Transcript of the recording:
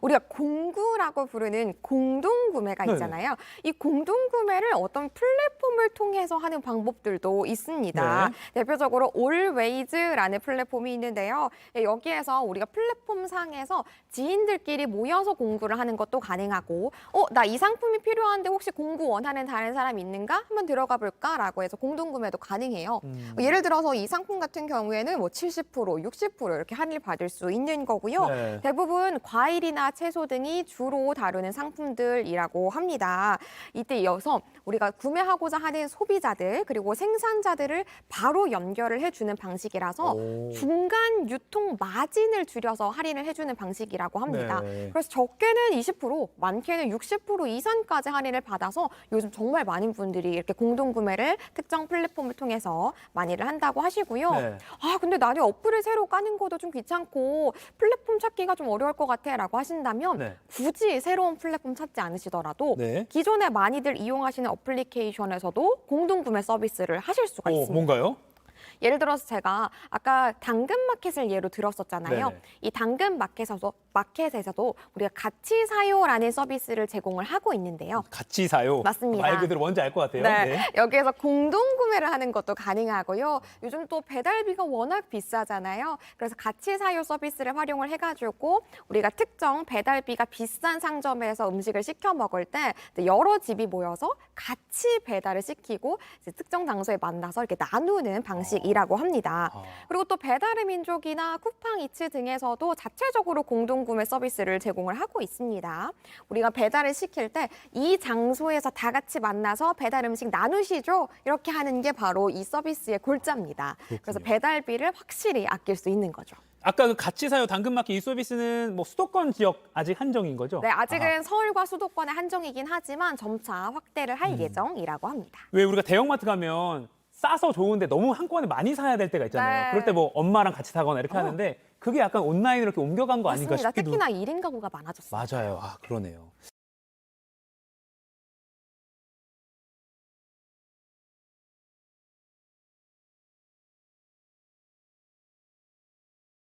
우리가 공구라고 부르는 공동 구매가. 있잖아요. 이 공동 구매를 어떤 플랫폼을 통해서 하는 방법들도 있습니다. 네. 대표적으로 Always라는 플랫폼이 있는데요. 예, 여기에서 우리가 플랫폼 상에서 지인들끼리 모여서 공구를 하는 것도 가능하고, 어, 나 이 상품이 필요한데 혹시 공구 원하는 다른 사람 있는가? 한번 들어가 볼까라고 해서 공동 구매도 가능해요. 음. 뭐 예를 들어서 이 상품 같은 경우에는 뭐 70%, 60% 이렇게 할인을 받을 수 있는 거고요. 네. 대부분 과일이나 채소 등이 주로 다루는 상품들이라고 합니다. 이때 이어서 우리가 구매하고자 하는 소비자들 그리고 생산자들을 바로 연결을 해주는 방식이라서 오. 중간 유통 마진을 줄여서 할인을 해주는 방식이라고 합니다. 네. 그래서 적게는 20%, 많게는 60% 이상까지 할인을 받아서 요즘 정말 많은 분들이 이렇게 공동 구매를 특정 플랫폼을 통해서 많이를 한다고 하시고요. 네. 아, 근데 나는 어플을 새로 까는 것도 좀 귀찮고 플랫폼 찾기가 좀 어려울 것 같아 라고 하 신다면 네. 굳이 새로운 플랫폼 찾지 않으시더라도 네. 기존에 많이들 이용하시는 어플리케이션에서도 공동 구매 서비스를 하실 수가 어, 있습니다. 뭔가요? 예를 들어서 제가 아까 당근 마켓을 예로 들었었잖아요. 네네. 이 당근 마켓에서도 마켓에서도 우리가 같이 사요라는 서비스를 제공을 하고 있는데요. 같이 사요. 맞습니다. 말 그대로 뭔지 알 것 같아요. 네. 여기에서 공동 구매를 하는 것도 가능하고요. 요즘 또 배달비가 워낙 비싸잖아요. 그래서 같이 사요 서비스를 활용을 해가지고 우리가 특정 배달비가 비싼 상점에서 음식을 시켜 먹을 때 여러 집이 모여서 같이 배달을 시키고 특정 장소에 만나서 이렇게 나누는 방식이 라고 합니다. 아. 그리고 또 배달의 민족이나 쿠팡 이츠 등에서도 자체적으로 공동 구매 서비스를 제공을 하고 있습니다. 우리가 배달을 시킬 때 이 장소에서 다 같이 만나서 배달 음식 나누시죠. 이렇게 하는 게 바로 이 서비스의 골자입니다. 그래서 배달비를 확실히 아낄 수 있는 거죠. 아까 그 같이 사요 당근마켓 이 서비스는 뭐 수도권 지역 아직 한정인 거죠? 네, 아직은. 서울과 수도권에 한정이긴 하지만 점차 확대를 할 음. 예정이라고 합니다. 왜 우리가 대형마트 가면 싸서 좋은데 너무 한꺼번에 많이 사야 될 때가 있잖아요. 네. 그럴 때 뭐 엄마랑 같이 사거나 이렇게 어. 하는데 그게 약간 온라인으로 이렇게 옮겨간 거 아닌가 맞습니다. 싶기도 특히나 1인 가구가 많아졌어요. 맞아요. 아 그러네요.